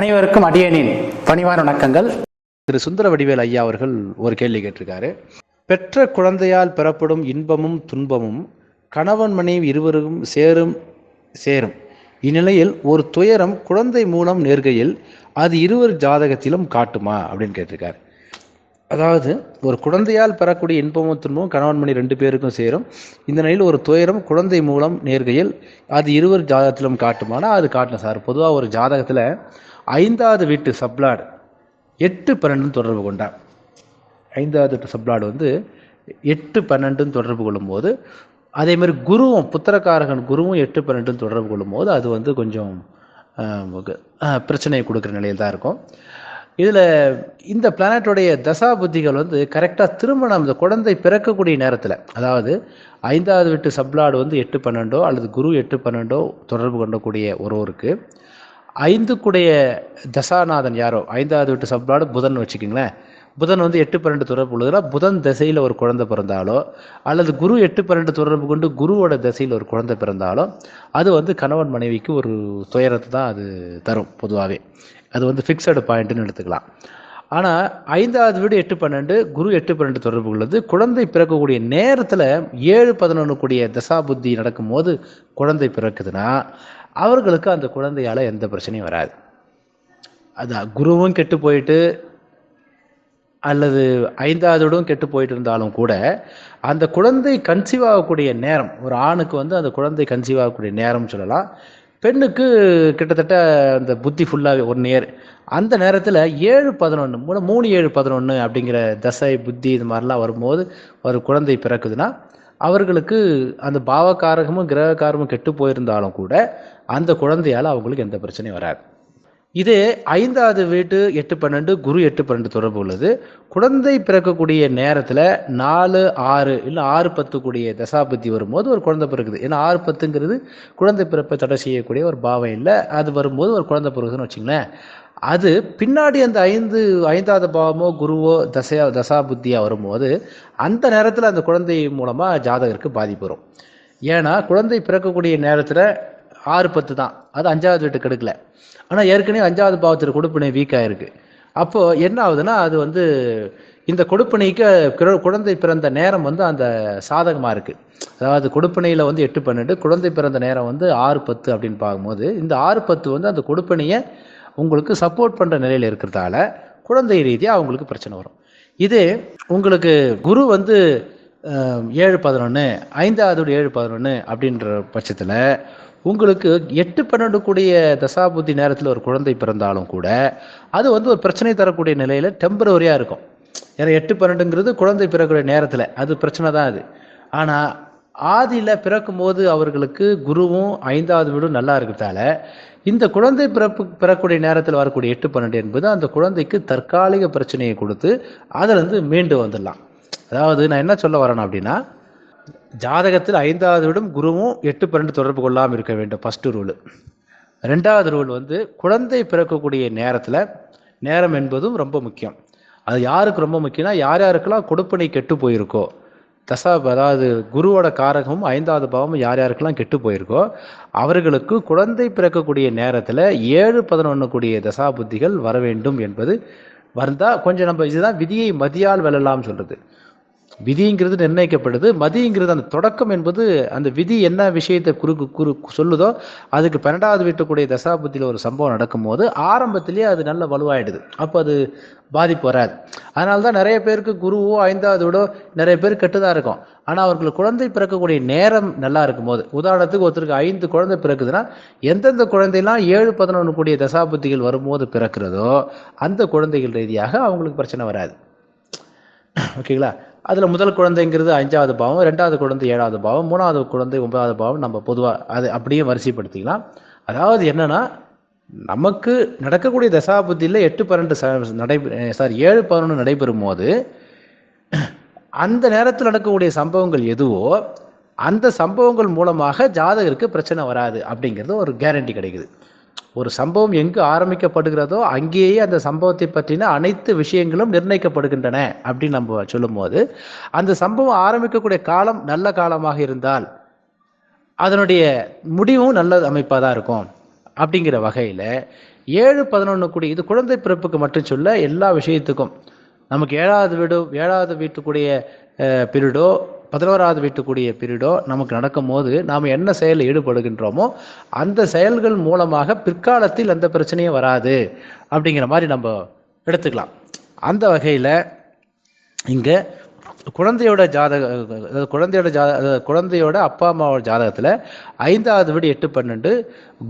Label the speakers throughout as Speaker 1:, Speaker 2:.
Speaker 1: அனைவருக்கும் அடியனின் பணிவான வணக்கங்கள்.
Speaker 2: திரு சுந்தர வடிவேல் ஐயா அவர்கள் ஒரு கேள்வி கேட்டிருக்காரு. பெற்ற குழந்தையால் பெறப்படும் இன்பமும் துன்பமும் கணவன் மனைவி இருவரும் சேரும் சேரும். இந்நிலையில் ஒரு துயரம் குழந்தை மூலம் நேர்கையில் அது இருவர் ஜாதகத்திலும் காட்டுமா அப்படின்னு கேட்டிருக்காரு. அதாவது ஒரு குழந்தையால் பெறக்கூடிய இன்பமும் துன்பமும் கணவன் மணி ரெண்டு பேருக்கும் சேரும். இந்த நிலையில் ஒரு துயரம் குழந்தை மூலம் நேர்கையில் அது இருவர் ஜாதகத்திலும் காட்டுமானா? அது காட்டணும் சார். பொதுவாக ஒரு ஜாதகத்தில் ஐந்தாவது வீட்டு சப்ளாடு எட்டு பன்னெண்டுன்னு தொடர்பு கொண்டார். ஐந்தாவது வீட்டு சப்ளாடு வந்து எட்டு பன்னெண்டுன்னு தொடர்பு கொள்ளும்போது அதே மாதிரி குருவும் புத்திரக்காரகன் குருவும் எட்டு பன்னெண்டுன்னு தொடர்பு கொள்ளும்போது அது வந்து கொஞ்சம் பிரச்சனையை கொடுக்குற நிலையில் தான் இருக்கும். இதில் இந்த பிளானட்டோடைய தசா புத்திகள் வந்து கரெக்டாக திருமணம் இந்த குழந்தை பிறக்கக்கூடிய நேரத்தில் அதாவது ஐந்தாவது வீட்டு சப்ளாடு வந்து எட்டு பன்னெண்டோ அல்லது குரு எட்டு பன்னெண்டோ தொடர்பு கொண்டக்கூடிய ஒருவருக்கு ஐந்துக்குடைய தசாநாதன் யாரோ? ஐந்தாவது வீட்டு சப்ளாடு புதன் வச்சுக்கிங்களேன். புதன் வந்து எட்டு பன்னெண்டு தொடர்பு உள்ளதுனா புதன் திசையில் ஒரு குழந்தை பிறந்தாலோ அல்லது குரு எட்டு பன்னெண்டு தொடர்பு கொண்டு குருவோட திசையில் ஒரு குழந்தை பிறந்தாலோ அது வந்து கணவன் மனைவிக்கு ஒரு துயரத்தை தான் அது தரும் பொதுவாகவே அது வந்து ஃபிக்ஸடு பாயிண்ட்டுன்னு எடுத்துக்கலாம். ஆனால் ஐந்தாவது வீடு எட்டு பன்னெண்டு குரு எட்டு பன்னெண்டு தொடர்பு உள்ளது குழந்தை பிறக்கக்கூடிய நேரத்தில் ஏழு பதினொன்று கூடிய தசா புத்தி நடக்கும்போது குழந்தை பிறக்குதுன்னா அவர்களுக்கு அந்த குழந்தையால் எந்த பிரச்சனையும் வராது. அதான் குருவும் கெட்டு போயிட்டு அல்லது ஐந்தாவதோடும் கெட்டு போயிட்டு இருந்தாலும் கூட அந்த குழந்தை கன்சீவ் ஆகக்கூடிய நேரம் ஒரு ஆணுக்கு வந்து அந்த குழந்தை கன்சீவ் ஆகக்கூடிய நேரம் சொல்லலாம் பெண்ணுக்கு கிட்டத்தட்ட அந்த புத்தி ஃபுல்லாகவே ஒன் இயர் அந்த நேரத்தில் ஏழு பதினொன்று மூணு மூணு ஏழு பதினொன்று அப்படிங்கிற தசை புத்தி இது மாதிரிலாம் வரும்போது ஒரு குழந்தை பிறக்குதுன்னா அவர்களுக்கு அந்த பாவகாரகமும் கிரகக்காரமும் கெட்டு போயிருந்தாலும் கூட அந்த குழந்தையால் அவங்களுக்கு எந்த பிரச்சனையும் வராது. இதே ஐந்தாவது வீட்டு எட்டு பன்னெண்டு குரு எட்டு பன்னெண்டு தொடர்பு உள்ளது. குழந்தை பிறக்கக்கூடிய நேரத்தில் நாலு ஆறு இல்லை ஆறு பத்து கூடிய தசாபத்தி வரும்போது ஒரு குழந்தை பிறக்குது. ஏன்னா ஆறு பத்துங்கிறது குழந்தை பிறப்பை தடை செய்யக்கூடிய ஒரு பாவம் இல்லை. அது வரும்போது ஒரு குழந்தை பிறகுதுன்னு வச்சுங்களேன். அது பின்னாடி அந்த ஐந்து ஐந்தாவது பாவமோ குருவோ தசையா தசாபுத்தியாக வரும்போது அந்த நேரத்தில் அந்த குழந்தை மூலமாக ஜாதகருக்கு பாதிப்பு வரும். ஏன்னா குழந்தை பிறக்கக்கூடிய நேரத்தில் ஆறு பத்து தான். அது அஞ்சாவது வீட்டுக்கு எடுக்கல ஆனால் ஏற்கனவே அஞ்சாவது பாவத்தில் கொடுப்பினை வீக்காக இருக்குது அப்போது என்ன ஆகுதுன்னா அது வந்து இந்த கொடுப்பினைக்கு கிர- குழந்தை பிறந்த நேரம் வந்து அந்த சாதகமாக இருக்குது அதாவது கொடுப்பினையில் வந்து எட்டு பன்னெண்டு குழந்தை பிறந்த நேரம் வந்து ஆறு பத்து அப்படின்னு பார்க்கும்போது இந்த ஆறு பத்து வந்து அந்த கொடுப்பினையை உங்களுக்கு சப்போர்ட் பண்ணுற நிலையில் இருக்கிறதால குழந்தை ரீதியாக அவங்களுக்கு பிரச்சனை வரும். இது உங்களுக்கு குரு வந்து ஏழு பதினொன்று ஐந்தாவது ஏழு பதினொன்று அப்படின்ற பட்சத்தில் உங்களுக்கு எட்டு பன்னெண்டு கூடிய தசாபுத்தி நேரத்தில் ஒரு குழந்தை பிறந்தாலும் கூட அது வந்து ஒரு பிரச்சனை தரக்கூடிய நிலையில் டெம்பரவரியாக இருக்கும். ஏன்னா எட்டு பன்னெண்டுங்கிறது குழந்தை பிறக்கக்கூடிய நேரத்தில் அது பிரச்சனை தான் அது. ஆனால் ஆதியில் பிறக்கும்போது அவர்களுக்கு குருவும் ஐந்தாவது வீடும் நல்லா இருக்கிறதால இந்த குழந்தை பிறப்பு பிறக்கூடிய நேரத்தில் வரக்கூடிய எட்டு பன்னெண்டு என்பது அந்த குழந்தைக்கு தற்காலிக பிரச்சனையை கொடுத்து அதிலிருந்து மீண்டு வந்துடலாம். அதாவது நான் என்ன சொல்ல வரேன் அப்படின்னா ஜாதகத்தில் ஐந்தாவது வீடும் குருவும் எட்டு பன்னெண்டு தொடர்பு கொள்ளாமல் இருக்க வேண்டும் ஃபஸ்ட்டு ரூல் ரெண்டாவது ரூல் வந்து குழந்தை பிறக்கக்கூடிய நேரத்தில் நேரம் என்பதும் ரொம்ப முக்கியம். அது யாருக்கு ரொம்ப முக்கியம்னா யார் யாருக்கெல்லாம் கொடுப்பனை கெட்டு போயிருக்கோ தசா அதாவது குருவோட காரகமும் ஐந்தாவது பாவமும் யார் யாருக்கெல்லாம் கெட்டு போயிருக்கோ அவர்களுக்கு குழந்தை பிறக்கக்கூடிய நேரத்தில் ஏழு பதினொன்று கூடிய தசா புத்திகள் வர வேண்டும் என்பது வந்தால் கொஞ்சம் நம்ம இதுதான் விதியை மதியால் வெல்லலாம்னு சொல்கிறது விதிங்கிறது நிர்ணயிக்கப்படுது. மதிங்கிறது அந்த தொடக்கம் என்பது அந்த விதி என்ன விஷயத்தை குறுக்கு குறு சொல்லுதோ அதுக்கு பன்னெண்டாவது வீட்டுக்குடைய தசாபுத்தியில் ஒரு சம்பவம் நடக்கும்போது ஆரம்பத்திலேயே அது நல்ல வலுவாயிடுது. அப்போ அது பாதிப்பு வராது. அதனால தான் நிறைய பேருக்கு குருவோ ஐந்தாவது விடோ நிறைய பேர் கெட்டுதான் இருக்கும். ஆனால் அவர்களுக்கு குழந்தை பிறக்கக்கூடிய நேரம் நல்லா இருக்கும்போது உதாரணத்துக்கு ஒருத்தருக்கு ஐந்து குழந்தை பிறக்குதுன்னா எந்தெந்த குழந்தைலாம் ஏழு பதினொன்று கூடிய தசாபுத்திகள் வரும்போது பிறக்கிறதோ அந்த குழந்தைகள் ரீதியாக அவங்களுக்கு பிரச்சனை வராது. ஓகேங்களா? அதில் முதல் குழந்தைங்கிறது அஞ்சாவது பாவம் ரெண்டாவது குழந்தை ஏழாவது பாவம் மூணாவது குழந்தை ஒன்பதாவது பாவம் நம்ம பொதுவாக அது அப்படியே வரிசைப்படுத்திக்கலாம். அதாவது என்னென்னா நமக்கு நடக்கக்கூடிய தசாபுத்தியில் எட்டு பன்னெண்டு நடை சாரி ஏழு பதினொன்று நடைபெறும் போது அந்த நேரத்தில் நடக்கக்கூடிய சம்பவங்கள் எதுவோ அந்த சம்பவங்கள் மூலமாக ஜாதகருக்கு பிரச்சனை வராது அப்படிங்கிறது ஒரு கேரண்டி கிடைக்குது. ஒரு சம்பவம் எங்கு ஆரம்பிக்கப்படுகிறதோ அங்கேயே அந்த சம்பவத்தை பற்றின அனைத்து விஷயங்களும் நிர்ணயிக்கப்படுகின்றன அப்படின்னு நம்ம சொல்லும்போது அந்த சம்பவம் ஆரம்பிக்கக்கூடிய காலம் நல்ல காலமாக இருந்தால் அதனுடைய முடிவும் நல்ல அமைப்பாக தான் இருக்கும் அப்படிங்கிற வகையில் ஏழு பதினொன்று கூடி இது குழந்தை பிறப்புக்கு மட்டும் சொல்ல எல்லா விஷயத்துக்கும் நமக்கு ஏழாவது வீடு ஏழாவது வீட்டுக்குடைய பீரியடோ பதினோராவது வீட்டுக்குரிய பீரியடோ நமக்கு நடக்கும்போது நாம் என்ன செயலில் ஈடுபடுகின்றோமோ அந்த செயல்கள் மூலமாக பிற்காலத்தில் அந்த பிரச்சனையும் வராது அப்படிங்கிற மாதிரி நம்ம எடுத்துக்கலாம். அந்த வகையில் இங்கே குழந்தையோட ஜாதக குழந்தையோட ஜாத குழந்தையோட அப்பா அம்மாவோட ஜாதகத்தில் ஐந்தாவது வீடு எட்டு பன்னெண்டு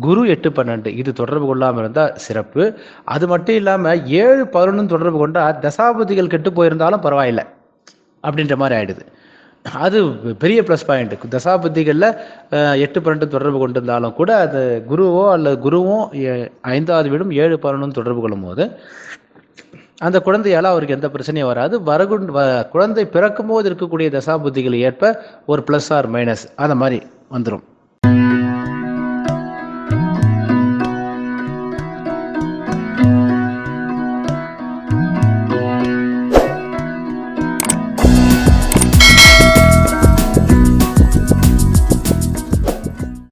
Speaker 2: குரு எட்டு பன்னெண்டு. இது தொடர்பு கொள்ளாமல் இருந்தால் சிறப்பு. அது மட்டும் இல்லாமல் ஏழு பதினொன்று தொடர்பு கொண்டால் தசாபதிகள் கெட்டு போயிருந்தாலும் பரவாயில்லை. அப்படின்ற மாதிரி ஆயிடுது. அது பெரிய ப்ளஸ் பாயிண்ட் தசாபதிகளில் எட்டு பன்னெண்டு தொடர்பு கொண்டிருந்தாலும் கூட அது குருவோ அல்லது குருவும் ஐந்தாவது வீடும் ஏழு பன்னெண்டும் தொடர்பு கொள்ளும் போது அந்த குழந்தையால் அவருக்கு எந்த பிரச்சனையும் வராது. வரகுண் வ குழந்தை பிறக்கும் போது இருக்கக்கூடிய தசாபுத்திகளை ஏற்ப ஒரு ப்ளஸ் ஆர் மைனஸ் அந்த மாதிரி வந்துடும்